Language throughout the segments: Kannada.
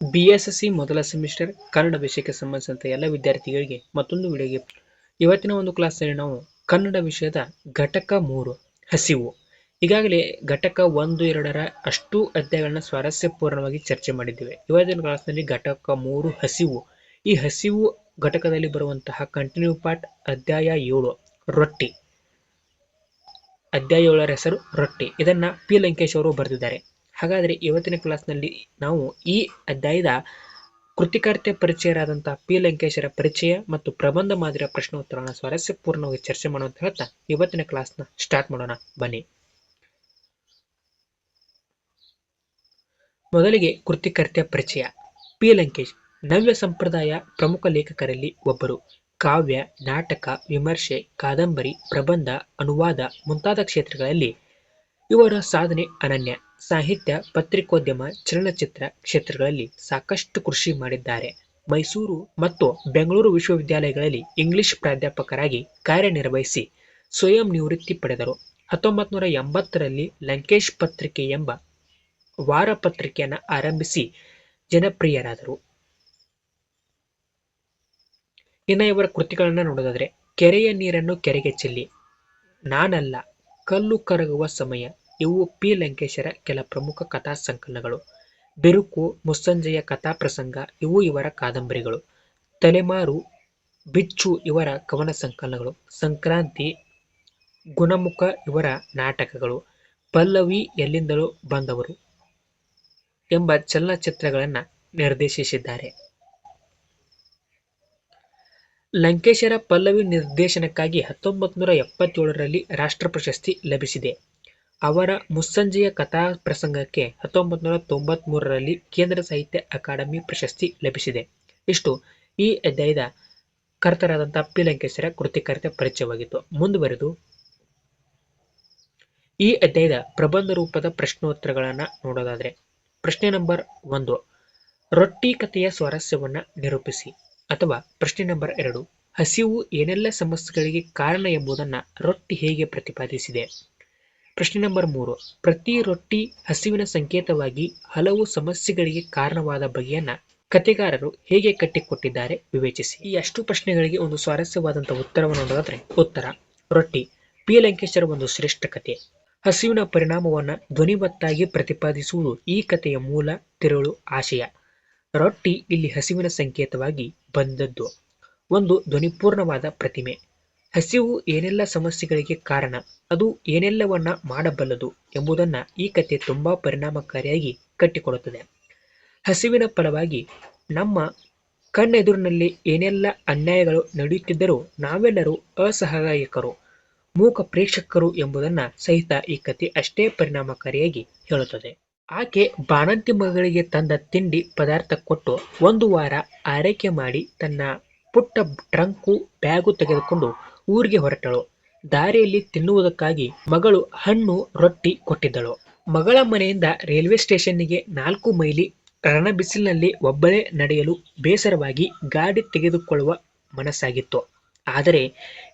ಬಿ ಎಸ್ ಎಸ್ ಸಿ ಮೊದಲ ಸೆಮಿಸ್ಟರ್ ಕನ್ನಡ ವಿಷಯಕ್ಕೆ ಸಂಬಂಧಿಸಿದಂತೆ ಎಲ್ಲ ವಿದ್ಯಾರ್ಥಿಗಳಿಗೆ ಮತ್ತೊಂದು ವಿಡಿಯೋಗೆ ಇವತ್ತಿನ ಒಂದು ಕ್ಲಾಸ್ನಲ್ಲಿ ನಾವು ಕನ್ನಡ ವಿಷಯದ ಘಟಕ ಮೂರು, ಹಸಿವು. ಈಗಾಗಲೇ ಘಟಕ ಒಂದು, ಎರಡರ ಅಷ್ಟು ಅಧ್ಯಾಯಗಳನ್ನ ಸ್ವಾರಸ್ಯಪೂರ್ಣವಾಗಿ ಚರ್ಚೆ ಮಾಡಿದ್ದೇವೆ. ಇವತ್ತಿನ ಕ್ಲಾಸ್ನಲ್ಲಿ ಘಟಕ ಮೂರು, ಹಸಿವು. ಈ ಹಸಿವು ಘಟಕದಲ್ಲಿ ಬರುವಂತಹ ಕಂಟಿನ್ಯೂ ಪಾರ್ಟ್ ಅಧ್ಯಾಯ ಏಳು, ರೊಟ್ಟಿ. ಅಧ್ಯಾಯ ಏಳರ ಹೆಸರು ರೊಟ್ಟಿ. ಇದನ್ನ ಪಿ. ಲಂಕೇಶ್ ಅವರು ಬರೆದಿದ್ದಾರೆ. ಹಾಗಾದರೆ ಇವತ್ತಿನ ಕ್ಲಾಸ್ನಲ್ಲಿ ನಾವು ಈ ಅಧ್ಯಾಯದ ಕೃತಿಕಾರ್ತ್ಯ ಪರಿಚಯರಾದಂತಹ ಪಿ ಲಂಕೇಶರ ಪರಿಚಯ ಮತ್ತು ಪ್ರಬಂಧ ಮಾದರಿಯ ಪ್ರಶ್ನೋತ್ತರಗಳನ್ನು ಸ್ವಾರಸ್ಯಪೂರ್ಣವಾಗಿ ಚರ್ಚೆ ಮಾಡುವಂತ ಹೇಳ್ತಾ ಇವತ್ತಿನ ಕ್ಲಾಸ್ನ ಸ್ಟಾರ್ಟ್ ಮಾಡೋಣ. ಬನ್ನಿ. ಮೊದಲಿಗೆ ಕೃತಿಕರ್ತ್ಯ ಪರಿಚಯ. ಪಿ ಲಂಕೇಶ್, ನವ್ಯ ಸಂಪ್ರದಾಯ ಪ್ರಮುಖ ಲೇಖಕರಲ್ಲಿ ಒಬ್ಬರು. ಕಾವ್ಯ, ನಾಟಕ, ವಿಮರ್ಶೆ, ಕಾದಂಬರಿ, ಪ್ರಬಂಧ, ಅನುವಾದ ಮುಂತಾದ ಕ್ಷೇತ್ರಗಳಲ್ಲಿ ಇವರ ಸಾಧನೆ ಅನನ್ಯ. ಸಾಹಿತ್ಯ, ಪತ್ರಿಕೋದ್ಯಮ, ಚಲನಚಿತ್ರ ಕ್ಷೇತ್ರಗಳಲ್ಲಿ ಸಾಕಷ್ಟು ಕೃಷಿ ಮಾಡಿದ್ದಾರೆ. ಮೈಸೂರು ಮತ್ತು ಬೆಂಗಳೂರು ವಿಶ್ವವಿದ್ಯಾಲಯಗಳಲ್ಲಿ ಇಂಗ್ಲಿಷ್ ಪ್ರಾಧ್ಯಾಪಕರಾಗಿ ಕಾರ್ಯನಿರ್ವಹಿಸಿ ಸ್ವಯಂ ನಿವೃತ್ತಿ ಪಡೆದರು. ಹತ್ತೊಂಬತ್ತು ನೂರ ಎಂಬತ್ತರಲ್ಲಿ ಲಂಕೇಶ್ ಪತ್ರಿಕೆ ಎಂಬ ವಾರ ಪತ್ರಿಕೆಯನ್ನು ಆರಂಭಿಸಿ ಜನಪ್ರಿಯರಾದರು. ಇನ್ನು ಇವರ ಕೃತಿಗಳನ್ನು ನೋಡೋದಾದರೆ, ಕೆರೆಯ ನೀರನ್ನು ಕೆರೆಗೆ ಚೆಲ್ಲಿ, ನಾನಲ್ಲ, ಕಲ್ಲು ಕರಗುವ ಸಮಯ ಇವು ಪಿ. ಲಂಕೇಶರ ಕೆಲ ಪ್ರಮುಖ ಕಥಾ ಸಂಕಲನಗಳು. ಬಿರುಕು, ಮುಸ್ಸಂಜೆಯ ಕಥಾ ಪ್ರಸಂಗ, ಇವು ಇವರ ಕಾದಂಬರಿಗಳು. ತಲೆಮಾರು, ಬಿಚ್ಚು ಇವರ ಕವನ ಸಂಕಲನಗಳು. ಸಂಕ್ರಾಂತಿ, ಗುಣಮುಖ ಇವರ ನಾಟಕಗಳು. ಪಲ್ಲವಿ ಎಲ್ಲಿಂದಲೂ ಬಂದವರು ಎಂಬ ಚಲನಚಿತ್ರಗಳನ್ನು ನಿರ್ದೇಶಿಸಿದ್ದಾರೆ. ಲಂಕೇಶರ ಪಲ್ಲವಿ ನಿರ್ದೇಶನಕ್ಕಾಗಿ ಹತ್ತೊಂಬತ್ತು ನೂರ ಎಪ್ಪತ್ತೇಳರಲ್ಲಿ ರಾಷ್ಟ್ರ ಪ್ರಶಸ್ತಿ ಲಭಿಸಿದೆ. ಅವರ ಮುಸ್ಸಂಜೆಯ ಕಥಾ ಪ್ರಸಂಗಕ್ಕೆ ಹತ್ತೊಂಬತ್ತು ನೂರ ತೊಂಬತ್ತ್ ಮೂರರಲ್ಲಿ ಕೇಂದ್ರ ಸಾಹಿತ್ಯ ಅಕಾಡೆಮಿ ಪ್ರಶಸ್ತಿ ಲಭಿಸಿದೆ. ಇಷ್ಟು. ಈ ಅಧ್ಯಾಯದ ಕರ್ತರಾದಂತಹ ಪಿ ಲಂಕೇಶರ ಕೃತಿಕರ್ತ ಪರಿಚಯವಾಗಿತ್ತು. ಮುಂದುವರೆದು ಈ ಅಧ್ಯಾಯದ ಪ್ರಬಂಧ ರೂಪದ ಪ್ರಶ್ನೋತ್ತರಗಳನ್ನು ನೋಡೋದಾದ್ರೆ, ಪ್ರಶ್ನೆ ನಂಬರ್ ಒಂದು, ರೊಟ್ಟಿ ಕಥೆಯ ಸ್ವಾರಸ್ಯವನ್ನು ನಿರೂಪಿಸಿ. ಅಥವಾ ಪ್ರಶ್ನೆ ನಂಬರ್ ಎರಡು, ಹಸಿವು ಏನೆಲ್ಲ ಸಮಸ್ಯೆಗಳಿಗೆ ಕಾರಣ ಎಂಬುದನ್ನು ರೊಟ್ಟಿ ಹೇಗೆ ಪ್ರತಿಪಾದಿಸಿದೆ? ಪ್ರಶ್ನೆ ನಂಬರ್ ಮೂರು. ಪ್ರತಿ ರೊಟ್ಟಿ ಹಸಿವಿನ ಸಂಕೇತವಾಗಿ ಹಲವು ಸಮಸ್ಯೆಗಳಿಗೆ ಕಾರಣವಾದ ಬಗೆಯನ್ನ ಕತೆಗಾರರು ಹೇಗೆ ಕಟ್ಟಿಕೊಟ್ಟಿದ್ದಾರೆ ವಿವೇಚಿಸಿ. ಈ ಅಷ್ಟು ಪ್ರಶ್ನೆಗಳಿಗೆ ಒಂದು ಸ್ವಾರಸ್ಯವಾದಂತಹ ಉತ್ತರವನ್ನು ನೋಡೋದಾದ್ರೆ ಉತ್ತರ. ರೊಟ್ಟಿ. ಪಿ. ಲಂಕೇಶ್ವರ ಒಂದು ಶ್ರೇಷ್ಠ ಕತೆ ಹಸಿವಿನ ಪರಿಣಾಮವನ್ನ ಧ್ವನಿವತ್ತಾಗಿ ಪ್ರತಿಪಾದಿಸುವುದು ಈ ಕಥೆಯ ಮೂಲ ತಿರುಳು ಆಶಯ. ರೊಟ್ಟಿ ಇಲ್ಲಿ ಹಸಿವಿನ ಸಂಕೇತವಾಗಿ ಬಂದದ್ದು. ಒಂದು ಧ್ವನಿಪೂರ್ಣವಾದ ಪ್ರತಿಮೆ. ಹಸಿವು ಏನೆಲ್ಲ ಸಮಸ್ಯೆಗಳಿಗೆ ಕಾರಣ? ಅದು ಏನೆಲ್ಲವನ್ನ ಮಾಡಬಲ್ಲದು ಎಂಬುದನ್ನ ಈ ಕತೆ ತುಂಬಾ ಪರಿಣಾಮಕಾರಿಯಾಗಿ ಕಟ್ಟಿಕೊಡುತ್ತದೆ. ಹಸಿವಿನ ಫಲವಾಗಿ ನಮ್ಮ ಕಣ್ಣೆದುರಿನಲ್ಲಿ ಏನೆಲ್ಲ ಅನ್ಯಾಯಗಳು ನಡೆಯುತ್ತಿದ್ದರೂ ನಾವೆಲ್ಲರೂ ಅಸಹಾಯಕರು, ಮೂಕ ಪ್ರೇಕ್ಷಕರು ಎಂಬುದನ್ನ ಸಹಿತ ಈ ಕತೆ ಅಷ್ಟೇ ಪರಿಣಾಮಕಾರಿಯಾಗಿ ಹೇಳುತ್ತದೆ. ಆಕೆ ಬಾಣಂತಿ ಮಗಳಿಗೆ ತಂದ ತಿಂಡಿ ಪದಾರ್ಥ ಕೊಟ್ಟು ಒಂದು ವಾರ ಆರೈಕೆ ಮಾಡಿ ತನ್ನ ಪುಟ್ಟ ಟ್ರಂಕು ಬ್ಯಾಗು ತೆಗೆದುಕೊಂಡು ಊರಿಗೆ ಹೊರಟಳು. ದಾರಿಯಲ್ಲಿ ತಿನ್ನುವುದಕ್ಕಾಗಿ ಮಗಳು ಹಣ್ಣು ರೊಟ್ಟಿ ಕೊಟ್ಟಿದ್ದಳು. ಮಗಳ ಮನೆಯಿಂದ ರೈಲ್ವೆ ಸ್ಟೇಷನ್ನಿಗೆ ನಾಲ್ಕು ಮೈಲಿ ರಣಬಿಸಿಲಿನಲ್ಲಿ ಒಬ್ಬಳೇ ನಡೆಯಲು ಬೇಸರವಾಗಿ ಗಾಡಿ ತೆಗೆದುಕೊಳ್ಳುವ ಮನಸ್ಸಾಗಿತ್ತು. ಆದರೆ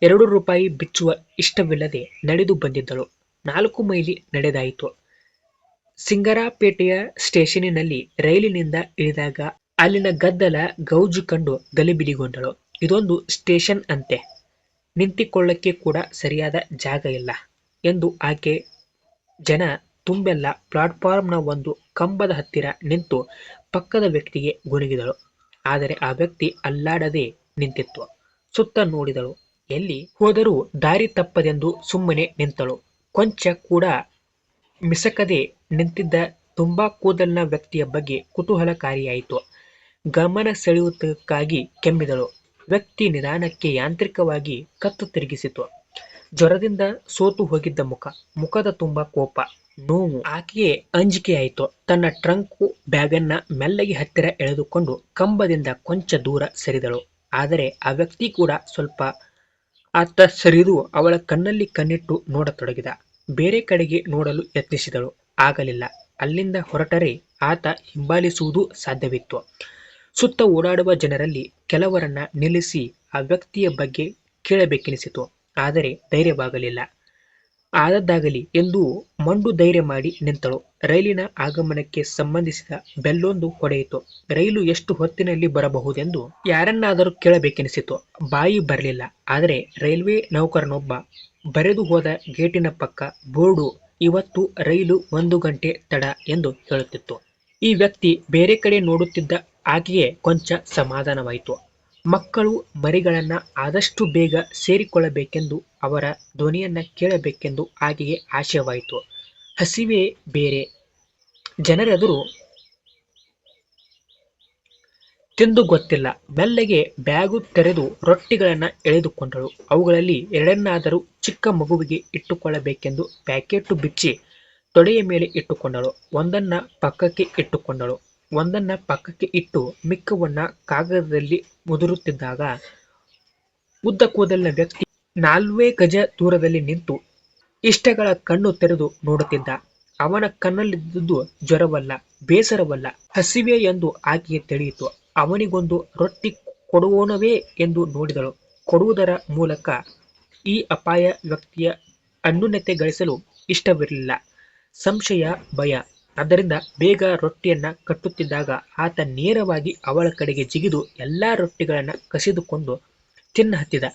ಎರಡು ರೂಪಾಯಿ ಬಿಚ್ಚುವ ಇಷ್ಟವಿಲ್ಲದೆ ನಡೆದು ಬಂದಿದ್ದಳು. ನಾಲ್ಕು ಮೈಲಿ ನಡೆದಾಯಿತು. ಸಿಂಗರಾಪೇಟೆಯ ಸ್ಟೇಷನಿನಲ್ಲಿ ರೈಲಿನಿಂದ ಇಳಿದಾಗ ಅಲ್ಲಿನ ಗದ್ದಲ ಗೌಜು ಕಂಡು ಗಲಿಬಿಲಿಗೊಂಡಳು. ಇದೊಂದು ಸ್ಟೇಷನ್ ಅಂತೆ. ನಿಂತಿಕೊಳ್ಳಕ್ಕೆ ಕೂಡ ಸರಿಯಾದ ಜಾಗ ಇಲ್ಲ ಎಂದು ಆಕೆ ಜನ ತುಂಬೆಲ್ಲ ಪ್ಲಾಟ್ಫಾರ್ಮ್ನ ಒಂದು ಕಂಬದ ಹತ್ತಿರ ನಿಂತು ಪಕ್ಕದ ವ್ಯಕ್ತಿಗೆ ಗುನುಗಿದಳು ಆದರೆ ಆ ವ್ಯಕ್ತಿ ಅಲ್ಲಾಡದೆ ನಿಂತಿತ್ತು. ಸುತ್ತ ನೋಡಿದಳು. ಎಲ್ಲಿ ಹೋದರೂ ದಾರಿ ತಪ್ಪದೆಂದು ಸುಮ್ಮನೆ ನಿಂತಳು. ಕೊಂಚ ಕೂಡ ಮಿಸಕದೆ ನಿಂತಿದ್ದ ತುಂಬಾ ಕೂದಲಿನ ವ್ಯಕ್ತಿಯ ಬಗ್ಗೆ ಕುತೂಹಲಕಾರಿಯಾಯಿತು. ಗಮನ ಸೆಳೆಯುವುದಕ್ಕಾಗಿ ಕೆಮ್ಮಿದಳು. ವ್ಯಕ್ತಿ ನಿಧಾನಕ್ಕೆ ಯಾಂತ್ರಿಕವಾಗಿ ಕತ್ತು ತಿರುಗಿಸಿತು. ಜ್ವರದಿಂದ ಸೋತು ಹೋಗಿದ್ದ ಮುಖ, ಮುಖದ ತುಂಬ ಕೋಪ, ನೋವು. ಆಕೆಯೇ ಅಂಜಿಕೆಯಾಯಿತು. ತನ್ನ ಟ್ರಂಕು ಬ್ಯಾಗನ್ನ ಮೆಲ್ಲಗೆ ಹತ್ತಿರ ಎಳೆದುಕೊಂಡು ಕಂಬದಿಂದ ಕೊಂಚ ದೂರ ಸರಿದಳು. ಆದರೆ ಆ ವ್ಯಕ್ತಿ ಕೂಡ ಸ್ವಲ್ಪ ಆತ ಸರಿದು ಅವಳ ಕಣ್ಣಲ್ಲಿ ಕಣ್ಣಿಟ್ಟು ನೋಡತೊಡಗಿದ. ಬೇರೆ ಕಡೆಗೆ ನೋಡಲು ಯತ್ನಿಸಿದಳು. ಆಗಲಿಲ್ಲ. ಅಲ್ಲಿಂದ ಹೊರಟರೆ ಆತ ಹಿಂಬಾಲಿಸುವುದು ಸಾಧ್ಯವಿತ್ತು. ಸುತ್ತ ಓಡಾಡುವ ಜನರಲ್ಲಿ ಕೆಲವರನ್ನ ನಿಲ್ಲಿಸಿ ಆ ವ್ಯಕ್ತಿಯ ಬಗ್ಗೆ ಕೇಳಬೇಕೆನಿಸಿತು. ಆದರೆ ಧೈರ್ಯವಾಗಲಿಲ್ಲ. ಆದದ್ದಾಗಲಿ ಎಂದು ಮಂಡು ಧೈರ್ಯ ಮಾಡಿ ನಿಂತಳು. ರೈಲಿನ ಆಗಮನಕ್ಕೆ ಸಂಬಂಧಿಸಿದ ಬೆಲ್ಲೊಂದು ಹೊಡೆಯಿತು. ರೈಲು ಎಷ್ಟು ಹೊತ್ತಿನಲ್ಲಿ ಬರಬಹುದೆಂದು ಯಾರನ್ನಾದರೂ ಕೇಳಬೇಕೆನಿಸಿತು. ಬಾಯಿ ಬರಲಿಲ್ಲ. ಆದರೆ ರೈಲ್ವೆ ನೌಕರನೊಬ್ಬ ಬರೆದು ಹೋದ ಗೇಟಿನ ಪಕ್ಕ, ಬೋರ್ಡು, ಇವತ್ತು ರೈಲು ಒಂದು ಗಂಟೆ ತಡ ಎಂದು ಹೇಳುತ್ತಿತ್ತು. ಈ ವ್ಯಕ್ತಿ ಬೇರೆ ಕಡೆ ನೋಡುತ್ತಿದ್ದ ಆಕೆಗೆ ಕೊಂಚ ಸಮಾಧಾನವಾಯಿತು. ಮಕ್ಕಳು ಮರಿಗಳನ್ನು ಆದಷ್ಟು ಬೇಗ ಸೇರಿಕೊಳ್ಳಬೇಕೆಂದು ಅವರ ಧ್ವನಿಯನ್ನು ಕೇಳಬೇಕೆಂದು ಆಕೆಗೆ ಆಶಯವಾಯಿತು. ಹಸಿವೆ ಬೇರೆ. ಜನರೆದುರು ತಿಂದು ಗೊತ್ತಿಲ್ಲ. ಮೆಲ್ಲಗೆ ಬ್ಯಾಗು ತೆರೆದು ರೊಟ್ಟಿಗಳನ್ನು ಎಳೆದುಕೊಂಡಳು. ಅವುಗಳಲ್ಲಿ ಎರಡನ್ನಾದರೂ ಚಿಕ್ಕ ಮಗುವಿಗೆ ಇಟ್ಟುಕೊಳ್ಳಬೇಕೆಂದು ಪ್ಯಾಕೆಟ್ಟು ಬಿಚ್ಚಿ ತೊಡೆಯ ಮೇಲೆ ಇಟ್ಟುಕೊಂಡಳು. ಒಂದನ್ನ ಪಕ್ಕಕ್ಕೆ ಇಟ್ಟುಕೊಂಡಳು. ಒಂದನ್ನ ಪಕ್ಕಕ್ಕೆ ಇಟ್ಟು ಮಿಕ್ಕವನ್ನ ಕಾಗದದಲ್ಲಿ ಮುದುರುತ್ತಿದ್ದಾಗ ಉದ್ದ ಕೂದಲಿನ ವ್ಯಕ್ತಿ ನಾಲ್ವೇ ಗಜ ದೂರದಲ್ಲಿ ನಿಂತು ಇಷ್ಟಗಳ ಕಣ್ಣು ತೆರೆದು ನೋಡುತ್ತಿದ್ದ. ಅವನ ಕಣ್ಣಲ್ಲಿದ್ದುದು ಜ್ವರವಲ್ಲ, ಬೇಸರವಲ್ಲ, ಹಸಿವೆ ಎಂದು ಆಕೆಗೆ ತಿಳಿಯಿತು. ಅವನಿಗೊಂದು ರೊಟ್ಟಿ ಕೊಡುವನವೇ ಎಂದು ನೋಡಿದಳು. ಕೊಡುವುದರ ಮೂಲಕ ಈ ಅಪಾಯ ವ್ಯಕ್ತಿಯ ಅನ್ಯೂನ್ಯತೆ ಗಳಿಸಲು ಇಷ್ಟವಿರಲಿಲ್ಲ. ಸಂಶಯ, ಭಯ ಆದ್ದರಿಂದ ಬೇಗ ರೊಟ್ಟಿಯನ್ನ ಕಟ್ಟುತ್ತಿದ್ದಾಗ ಆತ ನೇರವಾಗಿ ಅವಳ ಕಡೆಗೆ ಜಿಗಿದು ಎಲ್ಲಾ ರೊಟ್ಟಿಗಳನ್ನ ಕಸಿದುಕೊಂಡು ತಿನ್ನ ಹತ್ತಿದ.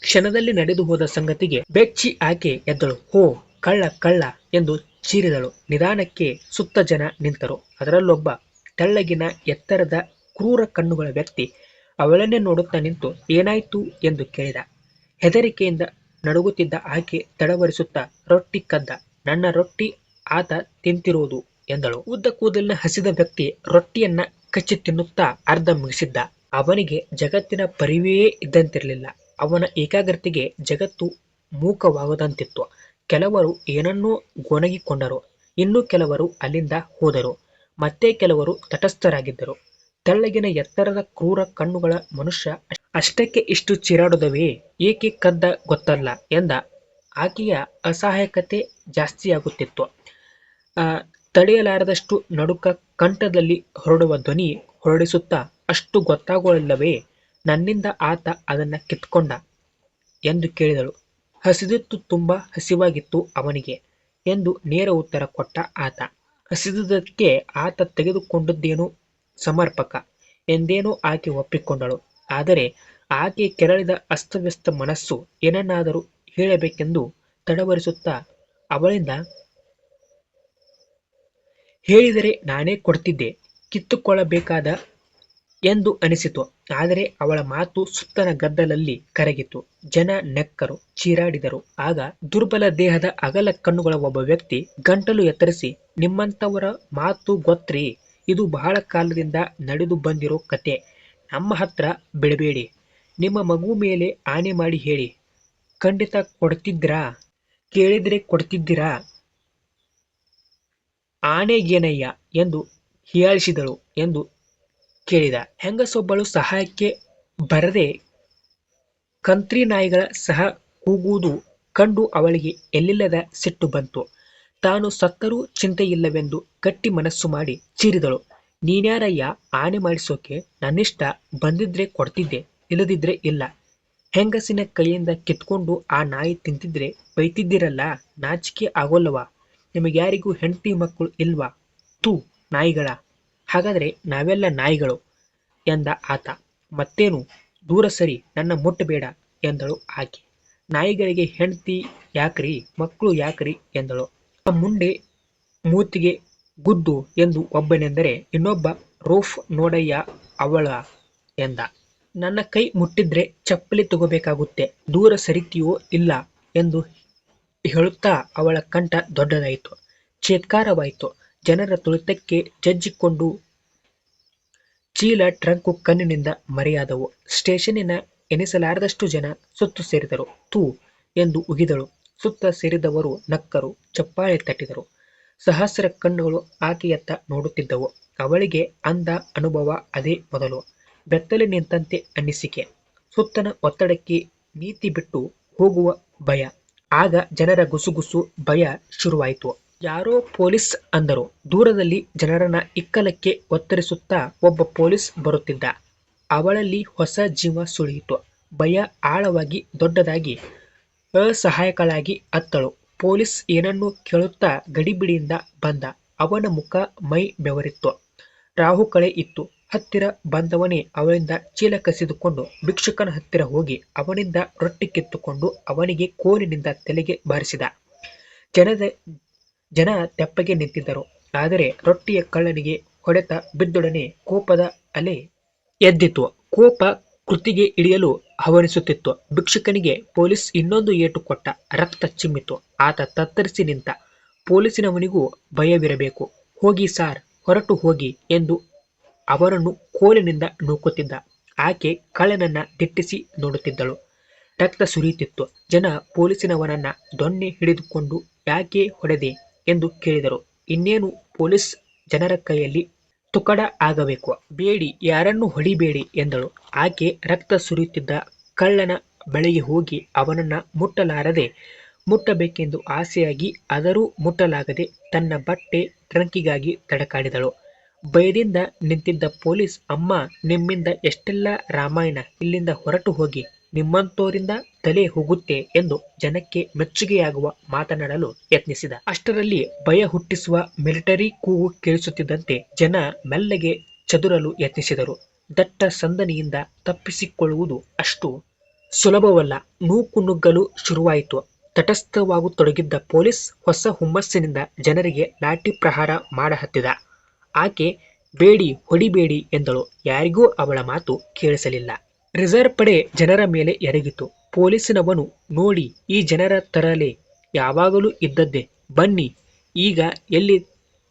ಕ್ಷಣದಲ್ಲಿ ನಡೆದು ಹೋದ ಸಂಗತಿಗೆ ಬೆಚ್ಚಿ ಆಕೆ ಎದ್ದಳು. ಹೋ, ಕಳ್ಳ ಕಳ್ಳ ಎಂದು ಚೀರಿದಳು. ನಿಧಾನಕ್ಕೆ ಸುತ್ತ ಜನ ನಿಂತರು. ಅದರಲ್ಲೊಬ್ಬ ತೆಳ್ಳಗಿನ ಎತ್ತರದ ಕ್ರೂರ ಕಣ್ಣುಗಳ ವ್ಯಕ್ತಿ ಅವಳನ್ನೇ ನೋಡುತ್ತಾ ನಿಂತು ಏನಾಯ್ತು ಎಂದು ಕೇಳಿದ. ಹೆದರಿಕೆಯಿಂದ ನಡುಗುತ್ತಿದ್ದ ಆಕೆ ತಡವರಿಸುತ್ತಾ ರೊಟ್ಟಿ ಕದ್ದ. ನನ್ನ ರೊಟ್ಟಿ ಆತ ತಿಂತಿರೋದು ಎಂದಳು. ಉದ್ದ ಕೂದಲಿನ ಹಸಿದ ವ್ಯಕ್ತಿ ರೊಟ್ಟಿಯನ್ನ ಕಚ್ಚಿ ತಿನ್ನುತ್ತಾ ಅರ್ಧ ಮುಗಿಸಿದ್ದ. ಅವನಿಗೆ ಜಗತ್ತಿನ ಪರಿವೇ ಇದ್ದಂತಿರಲಿಲ್ಲ. ಅವನ ಏಕಾಗ್ರತೆಗೆ ಜಗತ್ತು ಮೂಕವಾಗದಂತಿತ್ತು. ಕೆಲವರು ಏನನ್ನೋ ಗೊಣಗಿಕೊಂಡರು. ಇನ್ನು ಕೆಲವರು ಅಲ್ಲಿಂದ ಹೋದರು. ಮತ್ತೆ ಕೆಲವರು ತಟಸ್ಥರಾಗಿದ್ದರು. ತೆಳ್ಳಗಿನ ಎತ್ತರದ ಕ್ರೂರ ಕಣ್ಣುಗಳ ಮನುಷ್ಯ ಅಷ್ಟಕ್ಕೆ ಇಷ್ಟು ಚಿರಾಡುದವೇ? ಏಕೆ ಕದ್ದ ಗೊತ್ತಲ್ಲ? ಎಂದ. ಆಕೆಯ ಅಸಹಾಯಕತೆ ಜಾಸ್ತಿಯಾಗುತ್ತಿತ್ತು. ಆ ತಡೆಯಲಾರದಷ್ಟು ನಡುಕ ಕಂಠದಲ್ಲಿ ಹೊರಡುವ ಧ್ವನಿ ಹೊರಡಿಸುತ್ತಾ ಅಷ್ಟು ಗೊತ್ತಾಗೋಲ್ಲವೇ ನನ್ನಿಂದ ಆತ ಅದನ್ನ ಕಿತ್ಕೊಂಡ ಎಂದು ಕೇಳಿದಳು. ಹಸಿದಿತ್ತು ತುಂಬಾ ಹಸಿವಾಗಿತ್ತು ಅವನಿಗೆ ಎಂದು ನೇರ ಉತ್ತರ ಕೊಟ್ಟ ಆತ. ಹಸಿದುದಕ್ಕೆ ಆತ ತೆಗೆದುಕೊಂಡದ್ದೇನು ಸಮರ್ಪಕ? ಎಂದೇನೋ ಆಕೆ ಒಪ್ಪಿಕೊಂಡಳು. ಆದರೆ ಆಕೆ ಕೆರಳಿದ ಅಸ್ತವ್ಯಸ್ತ ಮನಸ್ಸು ಏನನ್ನಾದರೂ ಹೇಳಬೇಕೆಂದು ತಡವರಿಸುತ್ತಾ ಅವಳಿಂದ ಹೇಳಿದರೆ ನಾನೇ ಕೊಡ್ತಿದ್ದೆ, ಕಿತ್ತುಕೊಳ್ಳಬೇಕಾದ ಎಂದು ಅನಿಸಿತು. ಆದರೆ ಅವಳ ಮಾತು ಸುತ್ತನ ಗದ್ದಲಲ್ಲಿ ಕರಗಿತು. ಜನ ನೆಕ್ಕರು, ಚೀರಾಡಿದರು. ಆಗ ದುರ್ಬಲ ದೇಹದ ಅಗಲ ಕಣ್ಣುಗಳ ಒಬ್ಬ ವ್ಯಕ್ತಿ ಗಂಟಲು ಎತ್ತರಿಸಿ, ನಿಮ್ಮಂಥವರ ಮಾತು ಗೊತ್ತ್ರಿ. ಇದು ಬಹಳ ಕಾಲದಿಂದ ನಡೆದು ಬಂದಿರೋ ಕತೆ. ನಮ್ಮ ಹತ್ರ ಬಿಡಬೇಡಿ. ನಿಮ್ಮ ಮಗು ಮೇಲೆ ಆನೆ ಮಾಡಿ ಹೇಳಿ. ಖಂಡಿತ ಕೊಡ್ತಿದ್ರಾ ಕೇಳಿದರೆ ಕೊಡ್ತಿದ್ದೀರಾ? ಆಣೆಗೇನಯ್ಯ ಎಂದು ಹೀಯಾಳಿಸಿದಳು ಎಂದು ಕೇಳಿದ. ಹೆಂಗಸೊಬ್ಬಳು ಸಹಾಯಕ್ಕೆ ಬರದೆ ಕಂತ್ರಿ ನಾಯಿಗಳ ಸಹ ಕೂಗುವುದು ಕಂಡು ಅವಳಿಗೆ ಎಲ್ಲಿಲ್ಲದ ಸಿಟ್ಟು ಬಂತು. ತಾನು ಸತ್ತರೂ ಚಿಂತೆಯಿಲ್ಲವೆಂದು ಗಟ್ಟಿ ಮನಸ್ಸು ಮಾಡಿ ಚೀರಿದಳು. ನೀನ್ಯಾರಯ್ಯ ಆನೆ ಮಾಡಿಸೋಕೆ ನನ್ನಿಷ್ಟ ಬಂದಿದ್ರೆ ಕೊಡ್ತಿದ್ದೆ, ಇಲ್ಲದಿದ್ರೆ ಇಲ್ಲ. ಹೆಂಗಸಿನ ಕೈಯಿಂದ ಕಿತ್ಕೊಂಡು ಆ ನಾಯಿ ತಿಂತಿದ್ರೆ ಬೈತಿದ್ದಿರಲ್ಲ, ನಾಚಿಕೆ ಆಗೋಲ್ಲವಾ? ನಿಮಗ್ಯಾರಿಗೂ ಹೆಂಡತಿ ಮಕ್ಕಳು ಇಲ್ವಾ? ತೂ, ನಾಯಿಗಳ. ಹಾಗಾದ್ರೆ ನಾವೆಲ್ಲ ನಾಯಿಗಳು, ಎಂದ ಆತ. ಮತ್ತೇನು? ದೂರ ಸರಿ, ನನ್ನ ಮುಟ್ಟಬೇಡ ಎಂದಳು ಆಕೆ. ನಾಯಿಗಳಿಗೆ ಹೆಂಡತಿ ಯಾಕ್ರಿ, ಮಕ್ಕಳು ಯಾಕ್ರಿ, ಎಂದಳು. ಆ ಮುಂಡೆ ಮೂತಿಗೆ ಗುದ್ದು ಎಂದು ಒಬ್ಬನೆಂದರೆ ಇನ್ನೊಬ್ಬ ರೋಫ್ ನೋಡಯ್ಯ ಅವಳ, ಎಂದ. ನನ್ನ ಕೈ ಮುಟ್ಟಿದ್ರೆ ಚಪ್ಪಲಿ ತಗೋಬೇಕಾಗುತ್ತೆ, ದೂರ ಸರಿತೀಯೋ ಇಲ್ಲ, ಎಂದು ಹೇಳುತ್ತಾ ಅವಳ ಕಂಠ ದೊಡ್ಡದಾಯಿತು. ಚೇತ್ಕಾರವಾಯಿತು ಜನರ ತುಳಿತಕ್ಕೆ ಜಜ್ಜಿಕೊಂಡು ಚೀಲ, ಟ್ರಂಕು ಕಣ್ಣಿನಿಂದ ಮರೆಯಾದವು. ಸ್ಟೇಷನಿನ ಎನಿಸಲಾರದಷ್ಟು ಜನ ಸುತ್ತು ಸೇರಿದರು. ತೂ ಎಂದು ಉಗಿದಳು. ಸುತ್ತ ಸೇರಿದವರು ನಕ್ಕರು, ಚಪ್ಪಾಳೆ ತಟ್ಟಿದರು. ಸಹಸ್ರ ಕಣ್ಣುಗಳು ಆಕೆಯತ್ತ ನೋಡುತ್ತಿದ್ದವು. ಅವಳಿಗೆ ಅಂದ ಅನುಭವ ಅದೇ ಮೊದಲು. ಬೆತ್ತಲೆ ನಿಂತಂತೆ ಅನ್ನಿಸಿಕೆ. ಸುತ್ತನ ಒತ್ತಡಕ್ಕೆ ನೀತಿ ಬಿಟ್ಟು ಹೋಗುವ ಭಯ. ಆಗ ಜನರ ಗುಸುಗುಸು ಭಯ ಶುರುವಾಯಿತು. ಯಾರೋ ಪೊಲೀಸ್ ಅಂದರು. ದೂರದಲ್ಲಿ ಜನರನ್ನ ಇಕ್ಕಲಕ್ಕೆ ಒತ್ತರಿಸುತ್ತಾ ಒಬ್ಬ ಪೊಲೀಸ್ ಬರುತ್ತಿದ್ದ. ಅವಳಲ್ಲಿ ಹೊಸ ಜೀವ ಸುಳಿಯಿತು. ಭಯ ಆಳವಾಗಿ ದೊಡ್ಡದಾಗಿ ಅಸಹಾಯಕಳಾಗಿ ಅತ್ತಳು. ಪೊಲೀಸ್ ಏನನ್ನು ಕೇಳುತ್ತಾ ಗಡಿಬಿಡಿಯಿಂದ ಬಂದ. ಅವನ ಮುಖ ಮೈ ಬೆವರಿತ್ತು. ರಾಹುಕಳೆ ಇತ್ತು. ಹತ್ತಿರ ಬಂದವನೇ ಅವನಿಂದ ಚೀಲ ಕಸಿದುಕೊಂಡು ಭಿಕ್ಷುಕನ ಹತ್ತಿರ ಹೋಗಿ ಅವನಿಂದ ರೊಟ್ಟಿ ಕಿತ್ತುಕೊಂಡು ಅವನಿಗೆ ಕೋಲಿನಿಂದ ತಲೆಗೆ ಬಾರಿಸಿದ. ಜನದ, ಜನ ತೆಪ್ಪಗೆ ನಿಂತಿದ್ದರು. ಆದರೆ ರೊಟ್ಟಿಯ ಕಳ್ಳನಿಗೆ ಹೊಡೆತ ಬಿದ್ದೊಡನೆ ಕೋಪದ ಅಲೆ ಎದ್ದಿತು ಕೋಪ ಕೃತಿಗೆ ಇಳಿಯಲು ಹವನಿಸುತ್ತಿತ್ತು ಭಿಕ್ಷುಕನಿಗೆ ಪೊಲೀಸ್ ಇನ್ನೊಂದು ಏಟು ಕೊಟ್ಟ ರಕ್ತ ಚಿಮ್ಮಿತು. ಆತ ತತ್ತರಿಸಿ ನಿಂತ. ಪೊಲೀಸಿನವನಿಗೂ ಭಯವಿರಬೇಕು. ಹೋಗಿ ಸಾರ್, ಹೊರಟು ಹೋಗಿ ಎಂದು ಅವರನ್ನು ಕೋಲಿನಿಂದ ನೂಕುತ್ತಿದ್ದ ಆಕೆ ಕಳ್ಳನನ್ನ ದಿಟ್ಟಿಸಿ ನೋಡುತ್ತಿದ್ದಳು. ರಕ್ತ ಸುರಿಯುತ್ತಿತ್ತು. ಜನ ಪೊಲೀಸಿನವನನ್ನ ದೊಣ್ಣೆ ಹಿಡಿದುಕೊಂಡು, ಯಾಕೆ ಹೊಡೆದೆ? ಎಂದು ಕೇಳಿದರು. ಇನ್ನೇನು ಪೊಲೀಸ್ ಜನರ ಕೈಯಲ್ಲಿ ತುಕಡ ಆಗಬೇಕು. ಬೇಡಿ, ಯಾರನ್ನು ಹೊಡಿಬೇಡಿ ಎಂದಳು. ಆಕೆ ರಕ್ತ ಸುರಿಯುತ್ತಿದ್ದ ಕಳ್ಳನ ಬಳಿಗೆ ಹೋಗಿ ಅವನನ್ನ ಮುಟ್ಟಲಾರದೆ, ಮುಟ್ಟಬೇಕೆಂದು ಆಸೆಯಾಗಿ ಆದರೂ ಮುಟ್ಟಲಾಗದೆ ತನ್ನ ಬಟ್ಟೆ ಟ್ರಂಕಿಗಾಗಿ ತಡಕಾಡಿದಳು. ಭಯದಿಂದ ನಿಂತಿದ್ದ ಪೊಲೀಸ್ ಅಮ್ಮ ನಿಮ್ಮಿಂದ ಎಷ್ಟೆಲ್ಲ ರಾಮಾಯಣ ಇಲ್ಲಿಂದ ಹೊರಟು ಹೋಗಿ ನಿಮ್ಮಂತೋರಿಂದ ತಲೆ ಹೋಗುತ್ತೆ ಎಂದು ಜನಕ್ಕೆ ಮೆಚ್ಚುಗೆಯಾಗುವ ಮಾತನಾಡಲು ಯತ್ನಿಸಿದ. ಅಷ್ಟರಲ್ಲಿ ಭಯ ಹುಟ್ಟಿಸುವ ಮಿಲಿಟರಿ ಕೂಗು ಕೇಳಿಸುತ್ತಿದ್ದಂತೆ ಜನ ಮೆಲ್ಲಗೆ ಚದುರಲು ಯತ್ನಿಸಿದರು. ದಟ್ಟ ಸಂದನಿಯಿಂದ ತಪ್ಪಿಸಿಕೊಳ್ಳುವುದು ಅಷ್ಟು ಸುಲಭವಲ್ಲ. ನೂಕು ನುಗ್ಗಲು ಶುರುವಾಯಿತು. ತಟಸ್ಥವಾಗುತ್ತೊಡಗಿದ್ದ ಪೊಲೀಸ್ ಹೊಸ ಹುಮ್ಮಸ್ಸಿನಿಂದ ಜನರಿಗೆ ಲಾಠಿ ಪ್ರಹಾರ ಮಾಡಹತ್ತಿದ. ಆಕೆ ಬೇಡಿ, ಹೊಡಿಬೇಡಿ ಎಂದಳು. ಯಾರಿಗೂ ಅವಳ ಮಾತು ಕೇಳಿಸಲಿಲ್ಲ. ರಿಸರ್ವ್ ಪಡೆ ಜನರ ಮೇಲೆ ಎರಗಿತು ಪೊಲೀಸಿನವನು, ನೋಡಿ, ಈ ಜನರ ತರಲೆ. ಯಾವಾಗಲೂ ಇದ್ದದ್ದೇ. ಬನ್ನಿ. ಈಗ ಎಲ್ಲಿ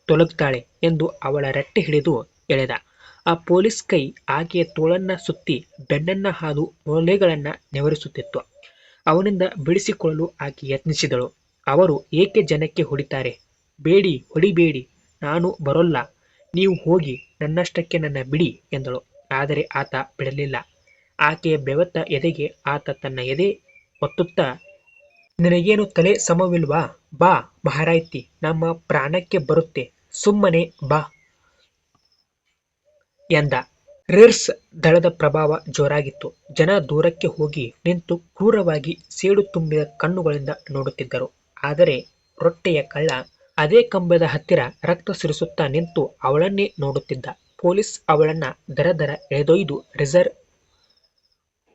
ತೊಲಗ್ತಾಳೆ? ಎಂದು ಅವಳ ರಟ್ಟೆ ಹಿಡಿದು ಎಳೆದ. ಆ ಪೊಲೀಸ್ ಕೈ ಆಕೆಯ ತೋಳನ್ನ ಸುತ್ತಿ ಬೆನ್ನನ್ನ ಹಾದು ಮೊಲೆಗಳನ್ನ ನೆವರಿಸುತ್ತಿತ್ತು. ಅವನಿಂದ ಬಿಡಿಸಿಕೊಳ್ಳಲು ಆಕೆ ಯತ್ನಿಸಿದಳು. ಅವರು ಏಕೆ ಜನಕ್ಕೆ ಹೊಡಿತಾರೆ? ಬೇಡಿ, ಹೊಡಿಬೇಡಿ. ನಾನು ಬರೋಲ್ಲ. ನೀವು ಹೋಗಿ ನನ್ನಷ್ಟಕ್ಕೆ ನನ್ನ ಬಿಡಿ ಎಂದಳು. ಆದರೆ ಆತ ಬಿಡಲಿಲ್ಲ. ಆಕೆಯ ಬೆವತ್ತ ಎದೆಗೆ, ಆತ ತನ್ನ ಎದೆ ಒತ್ತುತ್ತಾ, ನಿನಗೇನು ತಲೆ ಸಮವಿಲ್ವಾ? ಬಾ, ಮಹಾರಾಯ್ತಿ, ನಮ್ಮ ಪ್ರಾಣಕ್ಕೆ ಬರುತ್ತೆ, ಸುಮ್ಮನೆ ಬಾ ಎಂದ. ರಿರ್ಸ್ ದಳದ ಪ್ರಭಾವ ಜೋರಾಗಿತ್ತು. ಜನ ದೂರಕ್ಕೆ ಹೋಗಿ ನಿಂತು ಕ್ರೂರವಾಗಿ ಸೇಡು ತುಂಬಿದ ಕಣ್ಣುಗಳಿಂದ ನೋಡುತ್ತಿದ್ದರು. ಆದರೆ ರೊಟ್ಟೆಯ ಕಳ್ಳ ಅದೇ ಕಂಬದ ಹತ್ತಿರ ರಕ್ತ ಸುರಿಸುತ್ತಾ ನಿಂತು ಅವಳನ್ನೇ ನೋಡುತ್ತಿದ್ದ. ಪೊಲೀಸ್ ಅವಳನ್ನ ದರ ದರ ಎಳೆದೊಯ್ದು ರಿಸರ್ವ್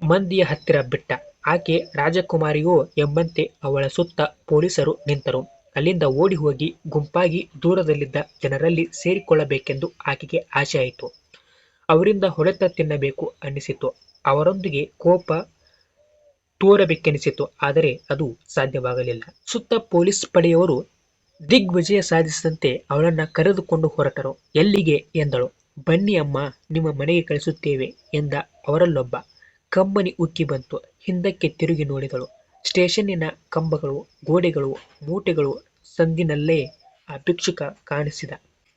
ಮಂದಿಯ ಹತ್ತಿರ ಬಿಟ್ಟ. ಆಕೆ ರಾಜಕುಮಾರಿಯೋ ಎಂಬಂತೆ ಅವಳ ಸುತ್ತ ಪೊಲೀಸರು ನಿಂತರು. ಅಲ್ಲಿಂದ ಓಡಿ ಹೋಗಿ ಗುಂಪಾಗಿ ದೂರದಲ್ಲಿದ್ದ ಜನರಲ್ಲಿ ಸೇರಿಕೊಳ್ಳಬೇಕೆಂದು ಆಕೆಗೆ ಆಯಿತು ಅವರಿಂದ ಹೊಡೆತ ತಿನ್ನಬೇಕು ಅನ್ನಿಸಿತು. ಅವರೊಂದಿಗೆ ಕೋಪ ತೋರಬೇಕೆನಿಸಿತು. ಆದರೆ ಅದು ಸಾಧ್ಯವಾಗಲಿಲ್ಲ. ಸುತ್ತ ಪೊಲೀಸ್ ಪಡೆಯವರು ದಿಗ್ವಿಜಯ ಸಾಧಿಸಿದಂತೆ ಅವಳನ್ನ ಕರೆದುಕೊಂಡು ಹೊರಟರು. ಎಲ್ಲಿಗೆ? ಎಂದಳು. ಬನ್ನಿ ಅಮ್ಮ, ನಿಮ್ಮ ಮನೆಗೆ ಕಳಿಸುತ್ತೇವೆ ಎಂದ ಅವರಲ್ಲೊಬ್ಬ. ಕಂಬನಿ ಉಕ್ಕಿ ಬಂತು. ಹಿಂದಕ್ಕೆ ತಿರುಗಿ ನೋಡಿದಳು. ಸ್ಟೇಷನ್ನಿನ ಕಂಬಗಳು, ಗೋಡೆಗಳು, ಮೂಟೆಗಳು ಸಂದಿನಲ್ಲೇ ಆ ಕಾಣಿಸಿದ.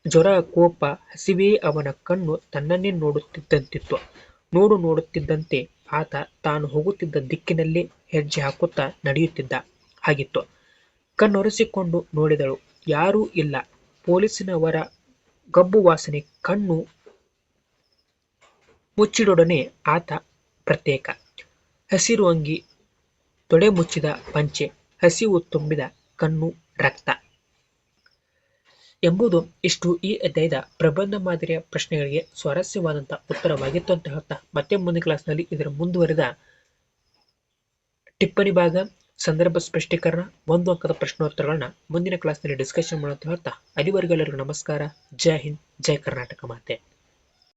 ಜ್ವರ, ಕೋಪ, ಹಸಿವೇ ಅವನ ಕಣ್ಣು ತನ್ನನ್ನೇ ನೋಡುತ್ತಿದ್ದಂತಿತ್ತು. ನೋಡು ನೋಡುತ್ತಿದ್ದಂತೆ ಆತ ತಾನು ಹೋಗುತ್ತಿದ್ದ ದಿಕ್ಕಿನಲ್ಲೇ ಹೆಜ್ಜೆ ಹಾಕುತ್ತಾ ನಡೆಯುತ್ತಿದ್ದ. ಹಾಗಿತ್ತು ಕಣ್ಣೊರೆಸಿಕೊಂಡು ನೋಡಿದಳು. ಯಾರೂ ಇಲ್ಲ. ಪೊಲೀಸಿನವರ ಗಬ್ಬು ವಾಸನೆ, ಕಣ್ಣು ಮುಚ್ಚಿಡೊಡನೆ ಆತ ಪ್ರತ್ಯೇಕ. ಹಸಿರು ಅಂಗಿ, ತೊಡೆ ಮುಚ್ಚಿದ ಪಂಚೆ, ಹಸಿವು ತುಂಬಿದ ಕಣ್ಣು, ರಕ್ತ. ಎಂಬುದು ಇಷ್ಟು ಈ ಅಧ್ಯಾಯದ ಪ್ರಬಂಧ ಮಾದರಿಯ ಪ್ರಶ್ನೆಗಳಿಗೆ ಸ್ವಾರಸ್ಯವಾದಂಥ ಉತ್ತರವಾಗಿತ್ತು ಅಂತ ಹೇಳ್ತಾ ಮತ್ತೆ ಮುಂದಿನ ಕ್ಲಾಸ್ನಲ್ಲಿ ಇದರ ಮುಂದುವರೆದ ಟಿಪ್ಪಣಿ ಭಾಗ. ಸಂದರ್ಭ ಸ್ಪಷ್ಟೀಕರಣ, ಒಂದು ಅಂಕದ ಪ್ರಶ್ನೋತ್ತರಗಳನ್ನ ಮುಂದಿನ ಕ್ಲಾಸ್ನಲ್ಲಿ ಡಿಸ್ಕಷನ್ ಮಾಡೋಂತ ಹೇಳ್ತಾ ಅಲ್ಲಿವರೆಗೂ ಎಲ್ಲರಿಗೂ ನಮಸ್ಕಾರ. ಜೈ ಹಿಂದ್, ಜೈ ಕರ್ನಾಟಕ ಮಾತೆ.